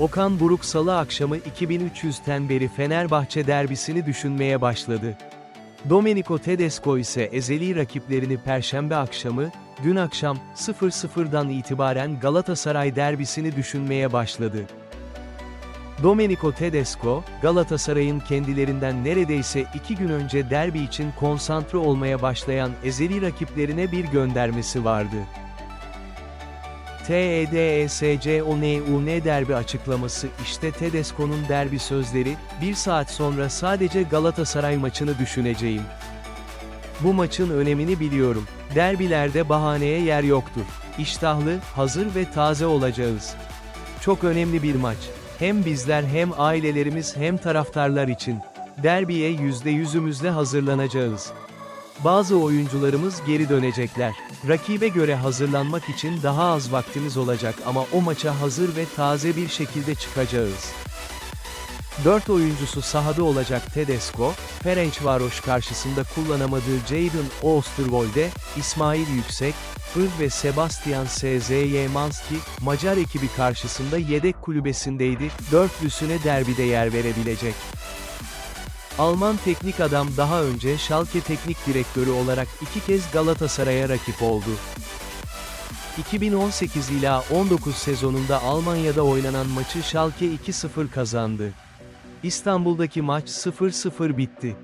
Okan Buruk salı akşamı 2300'ten beri Fenerbahçe derbisini düşünmeye başladı. Domenico Tedesco ise ezeli rakiplerini perşembe akşamı, dün akşam 00'dan itibaren Galatasaray derbisini düşünmeye başladı. Domenico Tedesco, Galatasaray'ın kendilerinden neredeyse iki gün önce derbi için konsantre olmaya başlayan ezeli rakiplerine bir göndermesi vardı. E TEDESCONUN derbi açıklaması işte Tedesco'nun derbi sözleri, bir saat sonra sadece Galatasaray maçını düşüneceğim. Bu maçın önemini biliyorum. Derbilerde bahaneye yer yoktur. İştahlı, hazır ve taze olacağız. Çok önemli bir maç. Hem bizler hem ailelerimiz hem taraftarlar için. Derbiye yüzde yüzümüzle hazırlanacağız. Bazı oyuncularımız geri dönecekler. Rakibe göre hazırlanmak için daha az vaktimiz olacak ama o maça hazır ve taze bir şekilde çıkacağız. 4 oyuncusu sahada olacak Tedesco, Ferencvaros karşısında kullanamadığı Jadon Oosterwolde, İsmail Yüksek, Fır ve Sebastian Szyemanski, Macar ekibi karşısında yedek kulübesindeydi, dörtlüsüne derbide yer verebilecek. Alman teknik adam daha önce Schalke teknik direktörü olarak iki kez Galatasaray'a rakip oldu. 2018 ila 19 sezonunda Almanya'da oynanan maçı Schalke 2-0 kazandı. İstanbul'daki maç 0-0 bitti.